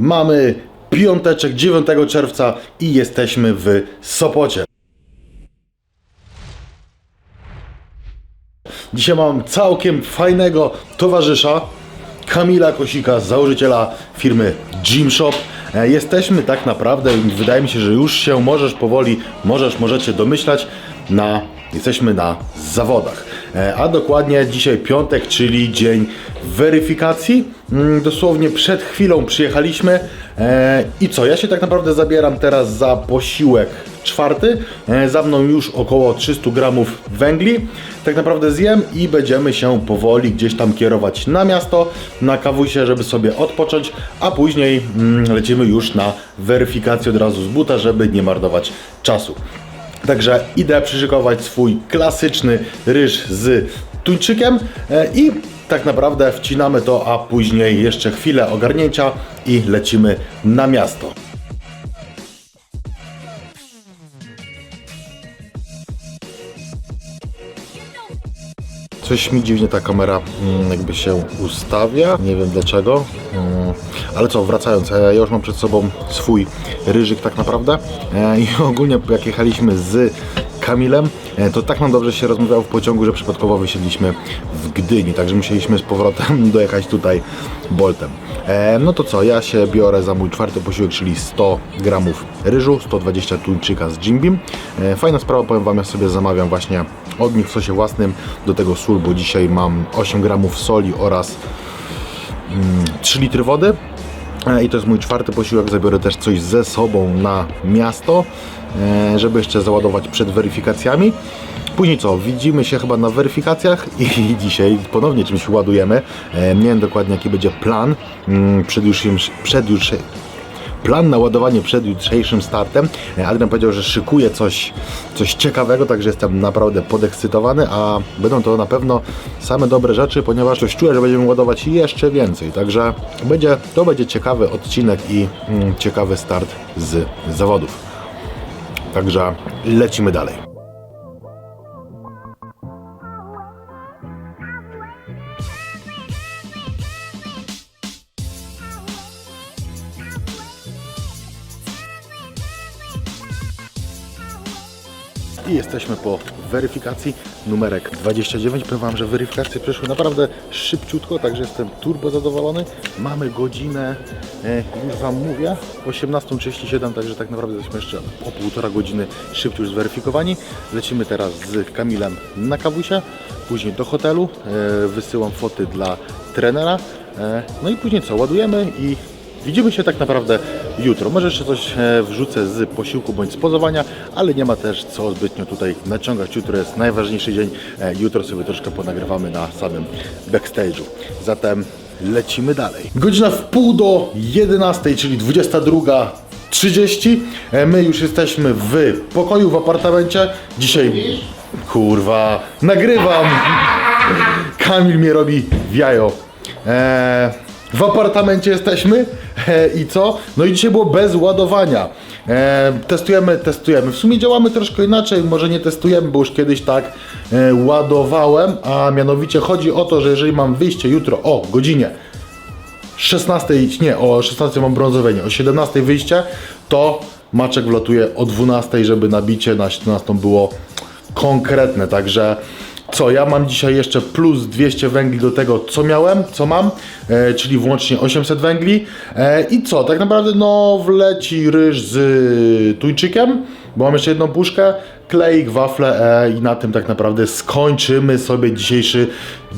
Mamy piąteczek 9 czerwca i jesteśmy w Sopocie. Dzisiaj mam całkiem fajnego towarzysza, Kamila Kosika, założyciela firmy Gym Shop. E, Jesteśmy tak naprawdę, wydaje mi się, że już się możesz powoli, możesz, możecie domyślać, na, jesteśmy na zawodach. E, A dokładnie dzisiaj piątek, czyli dzień weryfikacji. Mm, Dosłownie przed chwilą przyjechaliśmy E, i co, ja się tak naprawdę zabieram teraz za posiłek czwarty. E, Za mną już około 300 gramów węgli. Tak naprawdę zjem i będziemy się powoli gdzieś tam kierować na miasto, na kawusie, żeby sobie odpocząć, a później mm, lecimy już na weryfikację od razu z buta, żeby nie marnować czasu. Także idę przyszykować swój klasyczny ryż z tuńczykiem e, i tak naprawdę wcinamy to, a później jeszcze chwilę ogarnięcia i lecimy na miasto. Coś mi dziwnie ta kamera mm, jakby się ustawia, nie wiem dlaczego. Mm, Ale co, wracając, e, ja już mam przed sobą swój ryżyk tak naprawdę E, i ogólnie jak jechaliśmy z Kamilem, e, to tak nam dobrze się rozmawiało w pociągu, że przypadkowo wysiedliśmy w Gdyni, także musieliśmy z powrotem dojechać tutaj Boltem. E, No to co, ja się biorę za mój czwarty posiłek, czyli 100 gramów ryżu, 120 tuńczyka z Jimbim. E, Fajna sprawa, powiem Wam, ja sobie zamawiam właśnie od nich w sosie własnym, do tego sól, bo dzisiaj mam 8 gramów soli oraz 3 litry wody. E, I to jest mój czwarty posiłek. Zabiorę też coś ze sobą na miasto, e, żeby jeszcze załadować przed weryfikacjami. Później co? Widzimy się chyba na weryfikacjach i dzisiaj ponownie czymś ładujemy. Nie wiem dokładnie jaki będzie plan mm, przed już, przed już, plan na ładowanie przed jutrzejszym startem. Adrian powiedział, że szykuje coś, coś ciekawego, także jestem naprawdę podekscytowany, a będą to na pewno same dobre rzeczy, ponieważ coś czuję, że będziemy ładować jeszcze więcej. Także będzie, to będzie ciekawy odcinek i mm, ciekawy start z zawodów. Także lecimy dalej. Jesteśmy po weryfikacji. Numerek 29. Powiem Wam, że weryfikacje przeszły naprawdę szybciutko, także jestem turbo zadowolony. Mamy godzinę, e, już Wam mówię, 18.37, także tak naprawdę jesteśmy jeszcze o półtora godziny szybciej zweryfikowani. Lecimy teraz z Kamilem na kawusie, później do hotelu. E, wysyłam foty dla trenera. E, no i później co, ładujemy i Widzimy się tak naprawdę jutro. Może jeszcze coś e, wrzucę z posiłku bądź z pozowania, ale nie ma też co zbytnio tutaj naciągać. Jutro jest najważniejszy dzień. E, Jutro sobie troszkę ponagrywamy na samym backstage'u. Zatem lecimy dalej. Godzina w pół do 11, czyli 22.30. E, My już jesteśmy w pokoju, w apartamencie. Dzisiaj, kurwa, nagrywam. Kamil mnie robi w jajo. Eee, w apartamencie jesteśmy e, i co? No i dzisiaj było bez ładowania. E, testujemy, testujemy. W sumie działamy troszkę inaczej, może nie testujemy, bo już kiedyś tak e, ładowałem, a mianowicie chodzi o to, że jeżeli mam wyjście jutro o godzinie 16, nie, o 16 mam brązowienie, o 17 wyjście, to maczek wlatuje o 12, żeby nabicie na 17 było konkretne, także co, ja mam dzisiaj jeszcze plus 200 węgli do tego, co miałem, co mam, e, czyli włącznie 800 węgli. E, i co, tak naprawdę no wleci ryż z tuńczykiem, bo mam jeszcze jedną puszkę, kleik, wafle e, i na tym tak naprawdę skończymy sobie dzisiejszy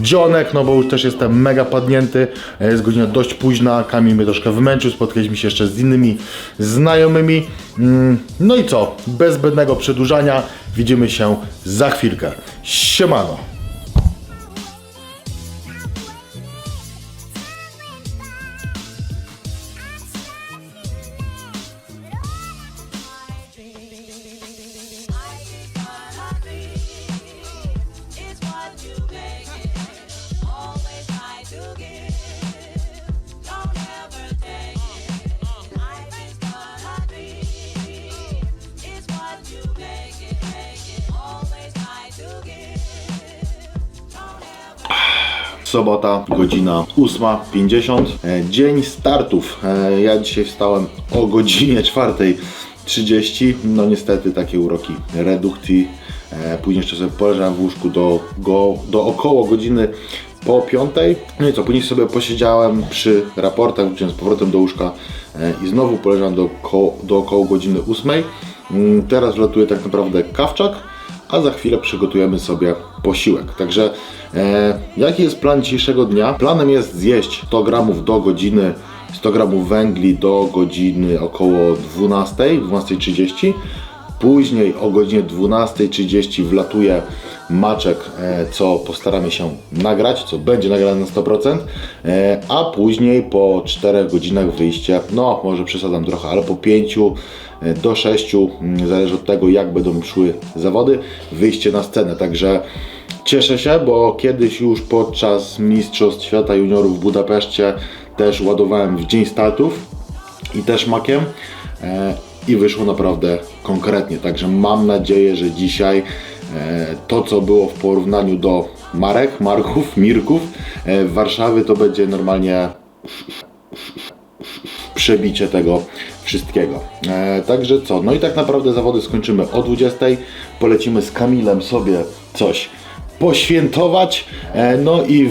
dzionek, no bo już też jestem mega padnięty, e, jest godzina dość późna, Kamil mnie troszkę wymęczył, spotkaliśmy się jeszcze z innymi znajomymi, mm, no i co, bez zbędnego przedłużania, widzimy się za chwilkę. Siemano! Sobota, godzina 8.50. E, Dzień startów. E, Ja dzisiaj wstałem o godzinie 4.30. No niestety takie uroki redukcji. E, Później jeszcze sobie poleżałem w łóżku do, go, do około godziny po piątej. No i co, później sobie posiedziałem przy raportach, wróciłem z powrotem do łóżka i znowu poleżałem do, do około godziny ósmej. Mm, Teraz latuje tak naprawdę kawczak, a za chwilę przygotujemy sobie posiłek. Także e, jaki jest plan dzisiejszego dnia? Planem jest zjeść 100 gramów do godziny, 100 gramów węgli do godziny około 12, 12.30. Później o godzinie 12.30 wlatuje maczek, e, co postaramy się nagrać, co będzie nagrane na 100%, e, a później po 4 godzinach wyjście, no może przesadzam trochę, ale po 5 e, do 6, mm, zależy od tego jak będą szły zawody, wyjście na scenę, także cieszę się, bo kiedyś już podczas Mistrzostw Świata Juniorów w Budapeszcie też ładowałem w dzień startów i też makiem i wyszło naprawdę konkretnie. Także mam nadzieję, że dzisiaj to, co było w porównaniu do marek, marków, mirków e, w Warszawie, to będzie normalnie przebicie tego wszystkiego. E, także co? No i tak naprawdę zawody skończymy o 20. Polecimy z Kamilem sobie coś poświętować. E, no i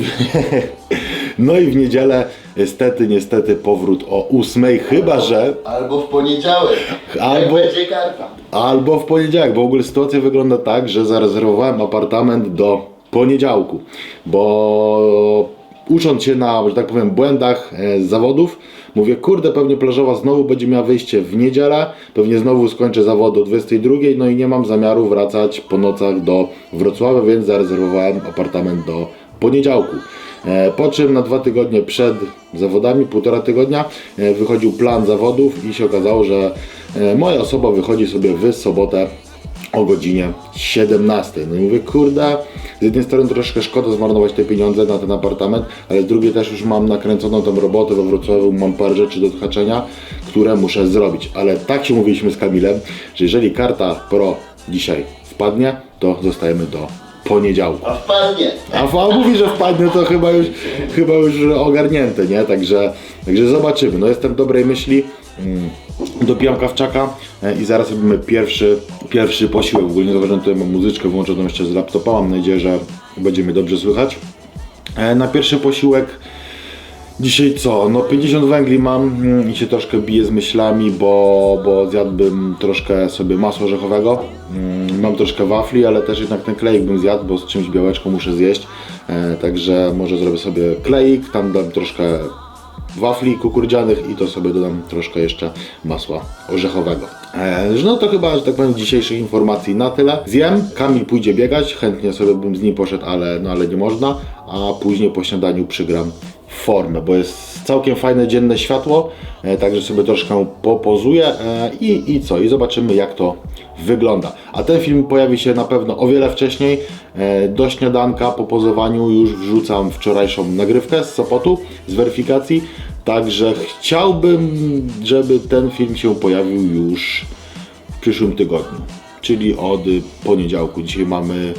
no i w niedzielę niestety, niestety powrót o 8, chyba że Albo w poniedziałek. Albo- Jak będzie karta. Albo w poniedziałek, bo w ogóle sytuacja wygląda tak, że zarezerwowałem apartament do poniedziałku, bo ucząc się na, że tak powiem, błędach e, z zawodów, mówię, kurde, pewnie plażowa znowu będzie miała wyjście w niedzielę, pewnie znowu skończę zawody o 22, no i nie mam zamiaru wracać po nocach do Wrocławia, więc zarezerwowałem apartament do poniedziałku. E, Po czym na dwa tygodnie przed zawodami, półtora tygodnia, e, wychodził plan zawodów i się okazało, że e, moja osoba wychodzi sobie w sobotę o godzinie 17. No i mówię, kurde, z jednej strony troszkę szkoda zmarnować te pieniądze na ten apartament, ale z drugiej też już mam nakręconą tą robotę we Wrocławiu, mam parę rzeczy do odhaczenia, które muszę zrobić. Ale tak się mówiliśmy z Kamilem, że jeżeli karta Pro dzisiaj wpadnie, to zostajemy do poniedziałku. A wpadnie. A Fał mówi, że wpadnie, to chyba już, chyba już ogarnięte, nie? Także, także zobaczymy. No jestem dobrej myśli. Mm, Dopijam kawczaka e, i zaraz robimy pierwszy, pierwszy posiłek. Ogólnie zauważyłem, tutaj mam muzyczkę włączoną jeszcze z laptopa. Mam nadzieję, że będzie mnie dobrze słychać. E, Na pierwszy posiłek Dzisiaj co? No 50 węgli mam mm, i się troszkę biję z myślami, bo, bo zjadłbym troszkę sobie masła orzechowego. Mm, Mam troszkę wafli, ale też jednak ten kleik bym zjadł, bo z czymś białeczką muszę zjeść. E, także może zrobię sobie kleik, tam dam troszkę wafli kukurydzianych i to sobie dodam troszkę jeszcze masła orzechowego. E, no to chyba, że tak powiem, dzisiejszych informacji na tyle. Zjem, Kamil pójdzie biegać, chętnie sobie bym z nim poszedł, ale, no, ale nie można, a później po śniadaniu przygram formę, bo jest całkiem fajne dzienne światło, e, także sobie troszkę popozuję e, i, i co, i zobaczymy jak to wygląda. A ten film pojawi się na pewno o wiele wcześniej, e, do śniadanka po pozowaniu już wrzucam wczorajszą nagrywkę z Sopotu, z weryfikacji, także chciałbym, żeby ten film się pojawił już w przyszłym tygodniu, czyli od poniedziałku. Dzisiaj mamy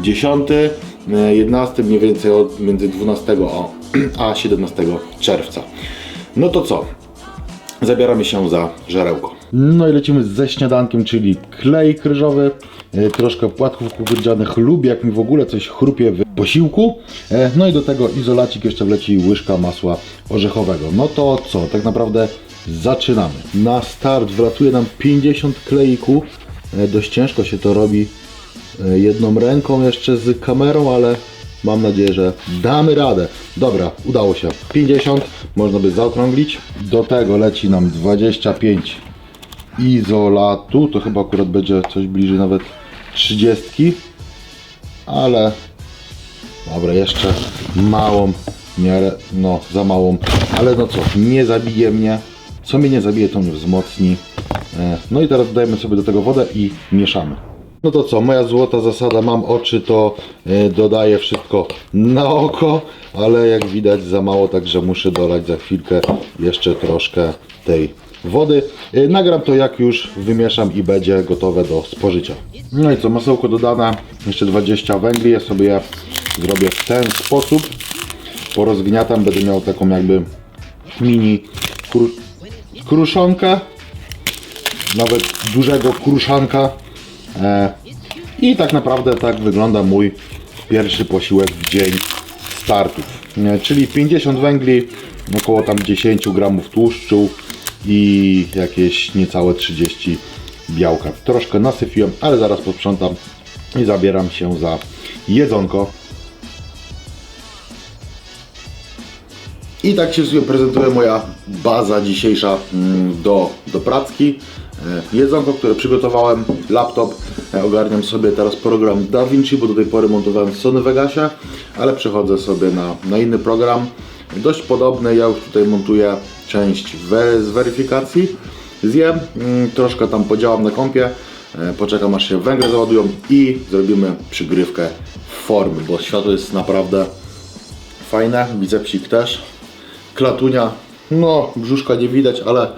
10, e, 11, mniej więcej od między 12 a, a 17 czerwca. No to co? Zabieramy się za żarełko. No i lecimy ze śniadankiem, czyli klej kryżowy, e, troszkę płatków kukurydzianych. Lubię, jak mi w ogóle coś chrupie w posiłku. E, No i do tego izolacik jeszcze wleci łyżka masła orzechowego. No to co? Tak naprawdę zaczynamy. Na start wlatuje nam 50 kleiku. E, Dość ciężko się to robi e, jedną ręką jeszcze z kamerą, ale mam nadzieję, że damy radę. Dobra, udało się. 50, można by zaokrąglić. Do tego leci nam 25 izolatu. To chyba akurat będzie coś bliżej nawet 30. Ale dobra, jeszcze małą miarę, no za małą, ale no co, nie zabije mnie. Co mnie nie zabije, to mnie wzmocni. E, No i teraz dodajemy sobie do tego wodę i mieszamy. No to co, moja złota zasada, mam oczy, to e, dodaję wszystko na oko, ale jak widać za mało, także muszę dolać za chwilkę jeszcze troszkę tej wody. E, Nagram to jak już wymieszam i będzie gotowe do spożycia. No i co, masełko dodane, jeszcze 20 węgli, ja sobie je zrobię w ten sposób. porozgniatam, będę miał taką jakby mini kru, kruszonkę, nawet dużego kruszanka. E, I tak naprawdę tak wygląda mój pierwszy posiłek w dzień startów. E, czyli 50 węgli, około tam 10 gramów tłuszczu i jakieś niecałe 30 białka. Troszkę nasypiłem, ale zaraz posprzątam i zabieram się za jedzonko. I tak się sobie prezentuje moja baza dzisiejsza mm, do, do pracki. E, Jedzonko, które przygotowałem, laptop. E, Ogarniam sobie teraz program DaVinci, bo do tej pory montowałem Sony Vegasie, ale przechodzę sobie na, na inny program. Dość podobny, ja już tutaj montuję część z weryfikacji. Zjem, mm, troszkę tam podziałam na kompie, e, poczekam aż się węgle załadują i zrobimy przygrywkę formy, bo światło jest naprawdę fajne, bicepsik też. Klatunia, no brzuszka nie widać, ale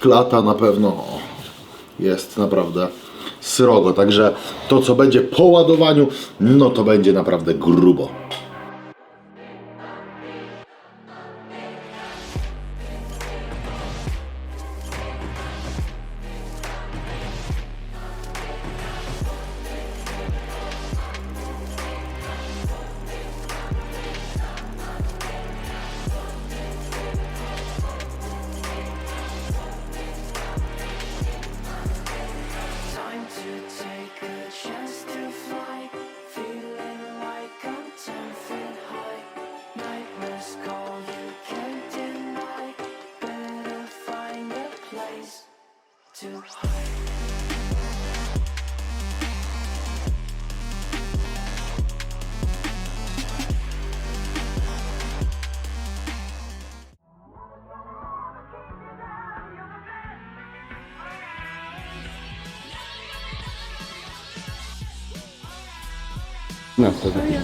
klata na pewno jest naprawdę srogo. Także to co będzie po ładowaniu, no to będzie naprawdę grubo.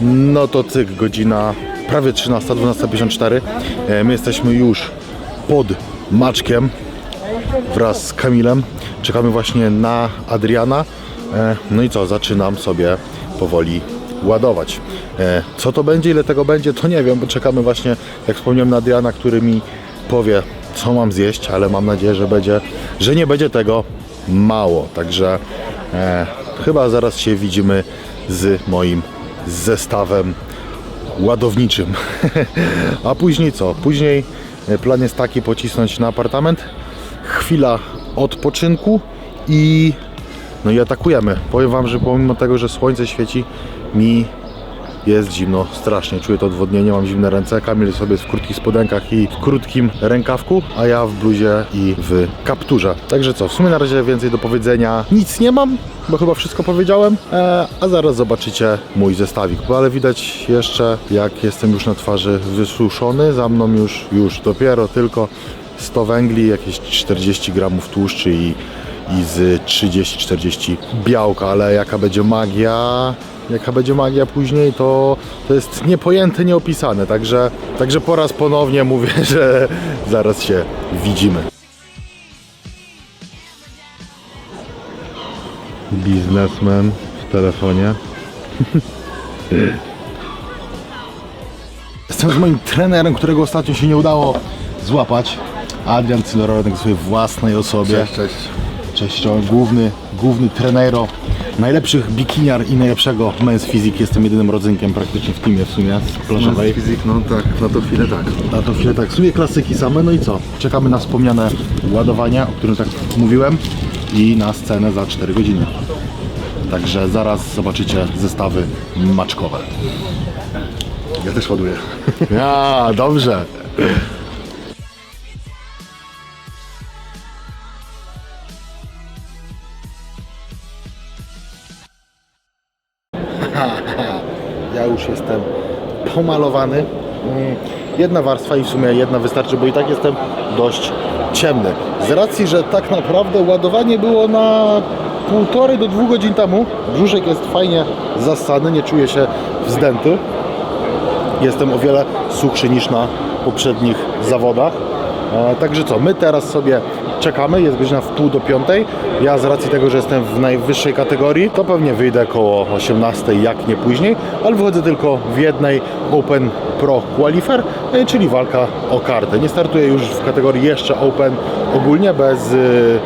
No to cyk, godzina prawie 13, 12.54. E, My jesteśmy już pod Maczkiem wraz z Kamilem. Czekamy właśnie na Adriana. E, No i co, zaczynam sobie powoli ładować. E, Co to będzie, ile tego będzie, to nie wiem, bo czekamy właśnie, jak wspomniałem, na Adriana, który mi powie, co mam zjeść, ale mam nadzieję, że będzie, że nie będzie tego mało. Także chyba zaraz się widzimy z moim zestawem ładowniczym. A później co? Później plan jest taki pocisnąć na apartament, chwila odpoczynku i no i atakujemy. Powiem Wam, że pomimo tego, że słońce świeci, mi jest zimno, strasznie. Czuję to odwodnienie, mam zimne ręce. Kamil sobie w krótkich spodenkach i w krótkim rękawku, a ja w bluzie i w kapturze. Także co, w sumie na razie więcej do powiedzenia nic nie mam, bo chyba wszystko powiedziałem, e, a zaraz zobaczycie mój zestawik. Bo ale widać jeszcze, jak jestem już na twarzy wysuszony, za mną już, już dopiero tylko 100 węgli, jakieś 40 gramów tłuszczy i i z 30-40 białka, ale jaka będzie magia, jaka będzie magia później, to, to jest niepojęte, nieopisane. Także, także po raz ponownie mówię, że zaraz się widzimy. Biznesmen w telefonie. Jestem z moim trenerem, którego ostatnio się nie udało złapać. Adrian Cylorowek w swojej własnej osobie. Cześć, cześć. Cześć, to główny, główny trenero najlepszych bikiniar i najlepszego Men's Physique. Jestem jedynym rodzynkiem praktycznie w teamie w sumie z plażowej. Fizik, no tak, na to chwilę tak. Na to chwilę tak, w sumie klasyki same, no i co? Czekamy na wspomniane ładowania, o którym tak mówiłem i na scenę za 4 godziny. Także zaraz zobaczycie zestawy maczkowe. Ja też ładuję. Ja, dobrze. Ja już jestem pomalowany. Mm, Jedna warstwa i w sumie jedna wystarczy, bo i tak jestem dość ciemny. Z racji, że tak naprawdę ładowanie było na półtorej do dwóch godzin temu, brzuszek jest fajnie zassany, nie czuję się wzdęty jestem o wiele suchszy niż na poprzednich zawodach. E, także co, my teraz sobie czekamy, jest godzina w pół do piątej. Ja z racji tego, że jestem w najwyższej kategorii, to pewnie wyjdę koło 18, jak nie później, ale wychodzę tylko w jednej Open Pro Qualifier, e, czyli walka o kartę. Nie startuję już w kategorii jeszcze Open ogólnie, bez, y,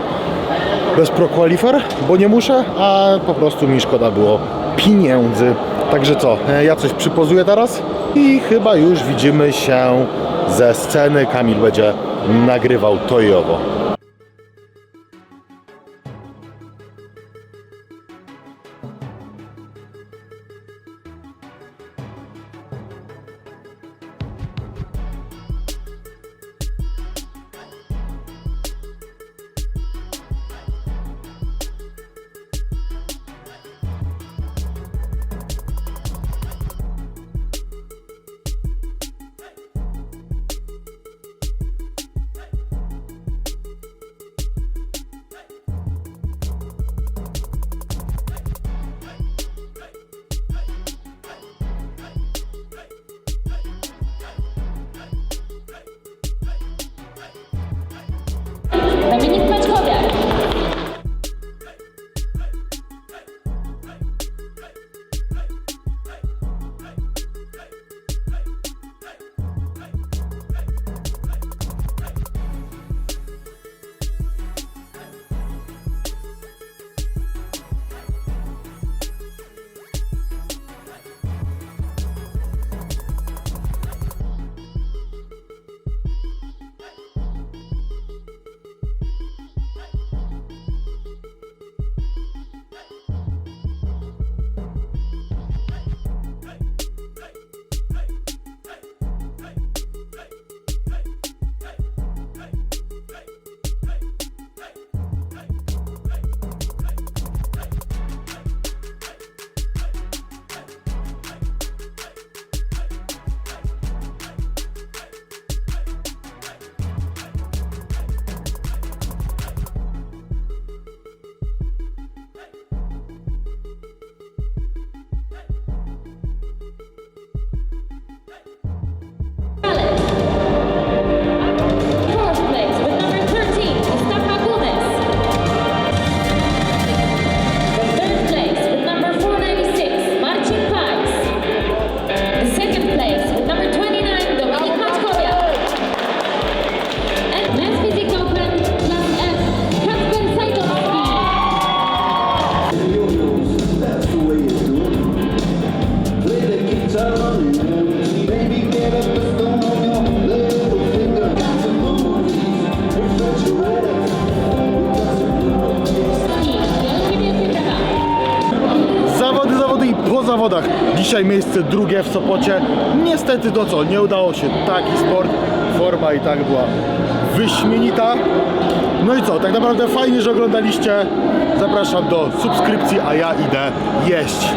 bez Pro Qualifier, bo nie muszę, a po prostu mi szkoda było pieniędzy. Także co, e, ja coś przypozuję teraz i chyba już widzimy się ze sceny. Kamil będzie nagrywał to Dzisiaj miejsce drugie w Sopocie. Niestety to co, nie udało się. Taki sport, forma i tak była wyśmienita. No i co, tak naprawdę fajnie, że oglądaliście. Zapraszam do subskrypcji, a ja idę jeść.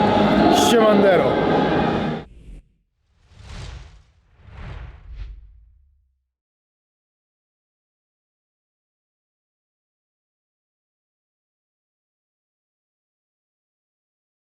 Siemandero.